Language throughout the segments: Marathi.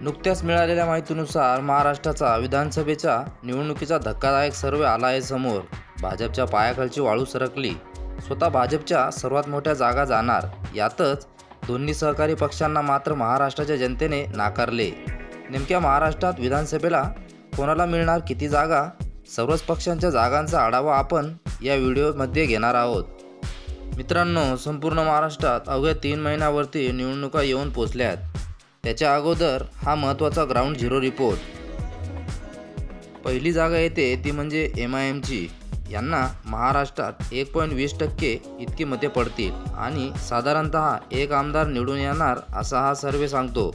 नुकत्याच मिळालेल्या माहितीनुसार महाराष्ट्राचा विधानसभेच्या निवडणुकीचा धक्कादायक सर्वे आला आहे समोर. भाजपच्या पायाखालची वाळू सरकली. स्वतः भाजपच्या सर्वात मोठ्या जागा जाणार यातच दोन्ही सहकारी पक्षांना मात्र महाराष्ट्राच्या जनतेने नाकारले. नेमक्या महाराष्ट्रात विधानसभेला कोणाला मिळणार किती जागा? सर्वच पक्षांच्या जागांचा आढावा आपण या व्हिडिओमध्ये घेणार आहोत. मित्रांनो संपूर्ण महाराष्ट्रात अवघ्या तीन महिन्यावरती निवडणुका येऊन पोचल्या आहेत त्याच्या अगोदर हा महत्त्वाचा ग्राउंड झिरो रिपोर्ट पहिली जागा येते ती म्हणजे एम आय एमची यांना महाराष्ट्रात एक पॉईंट वीस टक्के इतकी मते पडतील आणि साधारणतः एक आमदार निवडून येणार असा हा सर्वे सांगतो.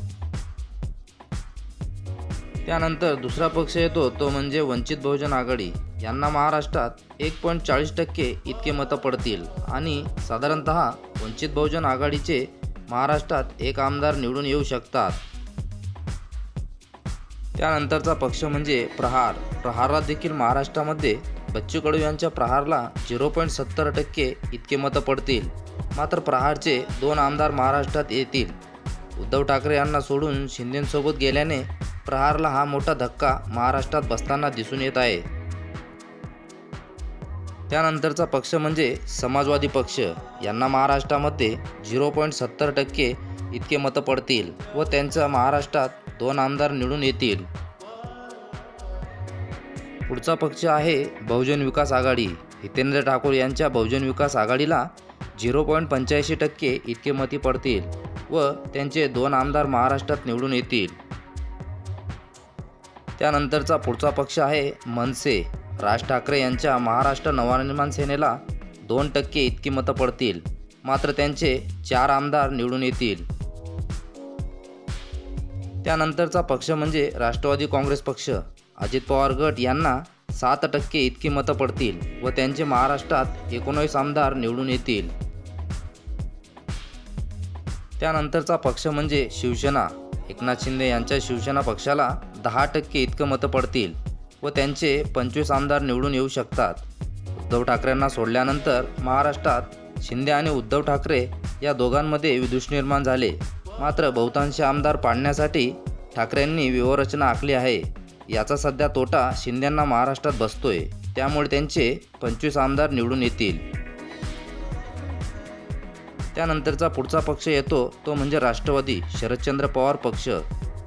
त्यानंतर दुसरा पक्ष येतो तो म्हणजे वंचित बहुजन आघाडी. यांना महाराष्ट्रात एक पॉईंट चाळीस टक्के इतके मतं पडतील आणि साधारणत वंचित बहुजन आघाडीचे महाराष्ट्रात एक आमदार निवडून येऊ शकतात. त्यानंतरचा पक्ष म्हणजे प्रहार. प्रहारला देखील महाराष्ट्रामध्ये बच्चू कडू यांच्या प्रहारला झिरो पॉईंट सत्तर टक्के इतके मतं पडतील. मात्र प्रहारचे दोन आमदार महाराष्ट्रात येतील. उद्धव ठाकरे यांना सोडून शिंदेंसोबत गेल्याने प्रहारला हा मोठा धक्का महाराष्ट्रात बसताना दिसून येत आहे. त्यानंतरचा पक्ष म्हणजे समाजवादी पक्ष. यांना महाराष्ट्रामध्ये झिरो पॉईंट सत्तर टक्के इतके मतं पडतील व त्यांचा महाराष्ट्रात दोन आमदार निवडून येतील. पुढचा पक्ष आहे बहुजन विकास आघाडी. हितेंद्र ठाकूर यांच्या बहुजन विकास आघाडीला झिरो पॉईंट पंच्याऐंशी टक्के इतके मती पडतील व त्यांचे दोन आमदार महाराष्ट्रात निवडून येतील. त्यानंतरचा पुढचा पक्ष आहे मनसे. राज ठाकरे यांच्या महाराष्ट्र नवनिर्माण सेनेला दोन टक्के इतकी मतं पडतील. मात्र त्यांचे चार आमदार निवडून येतील. त्यानंतरचा पक्ष म्हणजे राष्ट्रवादी काँग्रेस पक्ष. अजित पवार गट यांना सात टक्के इतकी मतं पडतील व त्यांचे महाराष्ट्रात एकोणवीस आमदार निवडून येतील. त्यानंतरचा पक्ष म्हणजे शिवसेना. एकनाथ शिंदे यांच्या शिवसेना पक्षाला दहा टक्के इतकं मतं पडतील. व त्यांचे पंचवीस आमदार निवडून येऊ शकतात. उद्धव ठाकरेंना सोडल्यानंतर महाराष्ट्रात शिंदे आणि उद्धव ठाकरे या दोघांमध्ये विदुष निर्माण झाले. मात्र बहुतांश आमदार पाडण्यासाठी ठाकरेंनी व्यूहरचना आखली आहे. याचा सध्या तोटा शिंदेंना महाराष्ट्रात बसतोय. त्यामुळे त्यांचे पंचवीस आमदार निवडून येतील. त्यानंतरचा पुढचा पक्ष येतो तो म्हणजे राष्ट्रवादी शरदचंद्र पवार पक्ष.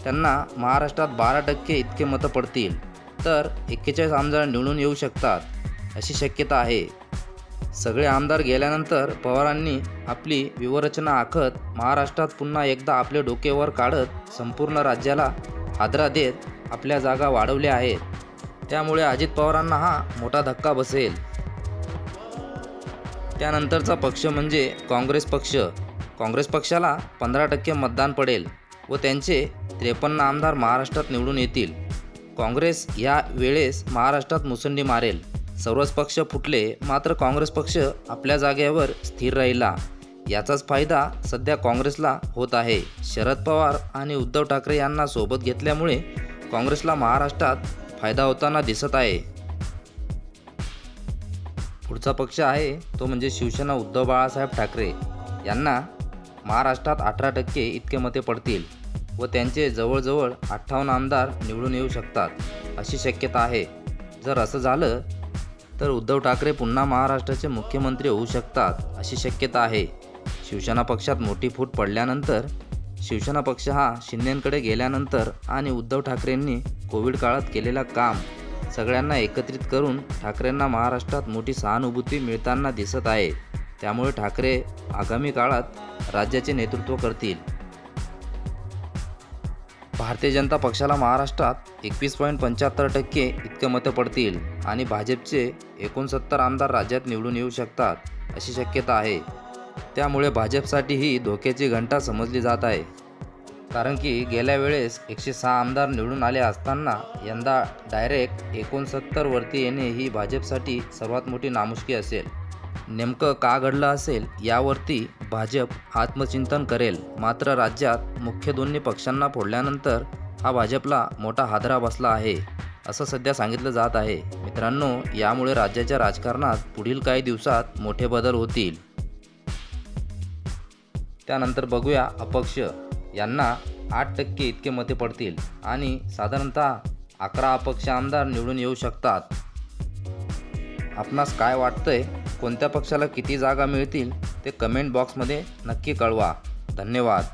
त्यांना महाराष्ट्रात बारा टक्के इतके मतं पडतील. तर एक्केचाळीस आमदार निवडून येऊ शकतात अशी शक्यता आहे. सगळे आमदार गेल्यानंतर पवारांनी आपली व्यूहरचना आखत महाराष्ट्रात पुन्हा एकदा आपले डोकेवर काढत संपूर्ण राज्याला हादरा देत आपल्या जागा वाढवल्या आहेत. त्यामुळे अजित पवारांना हा मोठा धक्का बसेल. त्यानंतरचा पक्ष म्हणजे काँग्रेस पक्ष. काँग्रेस पक्षाला पंधरा टक्के मतदान पडेल व त्यांचे त्रेपन्न आमदार महाराष्ट्रात निवडून येतील. काँग्रेस या वेळेस महाराष्ट्रात मुसंडी मारेल. सर्वच पक्ष फुटले मात्र काँग्रेस पक्ष आपल्या जागेवर स्थिर राहिला. याचाच फायदा सध्या काँग्रेसला होत आहे. शरद पवार आणि उद्धव ठाकरे यांना सोबत घेतल्यामुळे काँग्रेसला महाराष्ट्रात फायदा होताना दिसत आहे. पुढचा पक्ष आहे तो म्हणजे शिवसेना उद्धव बाळासाहेब ठाकरे. यांना महाराष्ट्रात अठरा टक्के इतके मते पडतील. व त्यांचे जवळजवळ अठ्ठावन्न आमदार निवडून येऊ शकतात अशी शक्यता आहे. जर असं झालं तर उद्धव ठाकरे पुन्हा महाराष्ट्राचे मुख्यमंत्री होऊ शकतात अशी शक्यता आहे. शिवसेना पक्षात मोठी फूट पडल्यानंतर शिवसेना पक्ष हा शिंदेंकडे गेल्यानंतर आणि उद्धव ठाकरेंनी कोविड काळात केलेला काम सगळ्यांना एकत्रित करून ठाकरेंना महाराष्ट्रात मोठी सहानुभूती मिळताना दिसत आहे. त्यामुळे ठाकरे आगामी काळात राज्याचे नेतृत्व करतील. भारतीय जनता पक्षाला महाराष्ट्रात एकवीस पॉईंट पंच्याहत्तर टक्के इतके मतं पडतील आणि भाजपचे एकोणसत्तर आमदार राज्यात निवडून येऊ शकतात अशी शक्यता आहे. त्यामुळे भाजपसाठी ही धोक्याची घंटा समजली जात आहे. कारण की गेल्या वेळेस एकशे सहा आमदार निवडून आले असताना यंदा डायरेक्ट एकोणसत्तरवरती येणे ही भाजपसाठी सर्वात मोठी नामुष्की असेल. नेमकं का घडलं असेल यावरती भाजप आत्मचिंतन करेल. मात्र राज्यात मुख्य दोन्ही पक्षांना फोडल्यानंतर हा भाजपला मोठा हादरा बसला आहे असं सध्या सांगितलं जात आहे. मित्रांनो यामुळे राज्याच्या राजकारणात पुढील काही दिवसात मोठे बदल होतील. त्यानंतर बघूया अपक्ष. यांना आठ टक्के इतके मते पडतील आणि साधारणतः अकरा अपक्ष आमदार निवडून येऊ शकतात. आपणास काय वाटतंय? कोणत्या पक्षाला किती जागा मिळतील ते कमेंट बॉक्समध्ये नक्की कळवा. धन्यवाद.